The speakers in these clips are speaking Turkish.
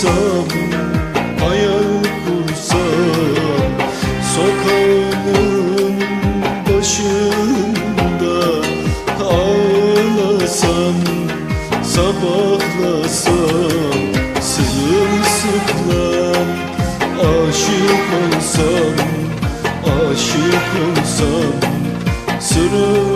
kursam Hayal kursam Sokağımın başında Ağlasam Sabahlasam Sırılsıklam Aşık olsam Aşık olsam Sırılsıklam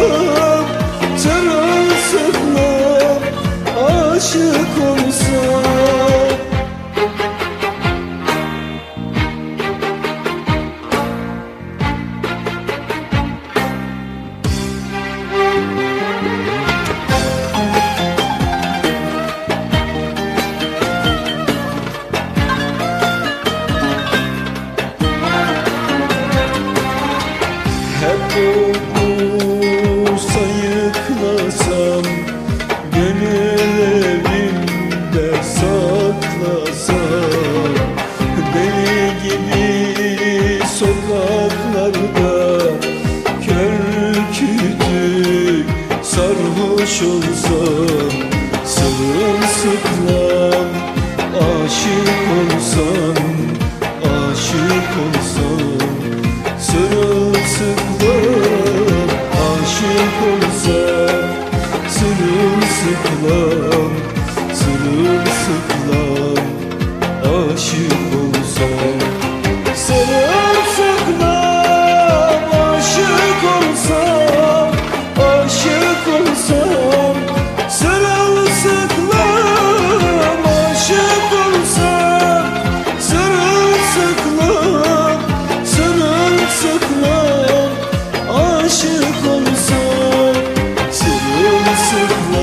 Sırılsıklam Sırılsıklam Aşık olsam Hep olursa sokaklarda Kör kütük sarhoş olsam Sırılsıklam aşık olsam Aşık olsam. Sırılsıklam aşık olsam Sırılsıklam Sırılsıklam aşık aşık olsam Sırılsıklam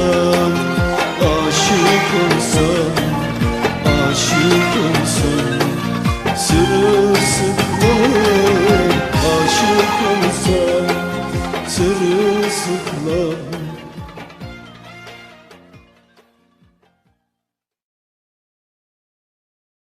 aşık olsam Aşık olsam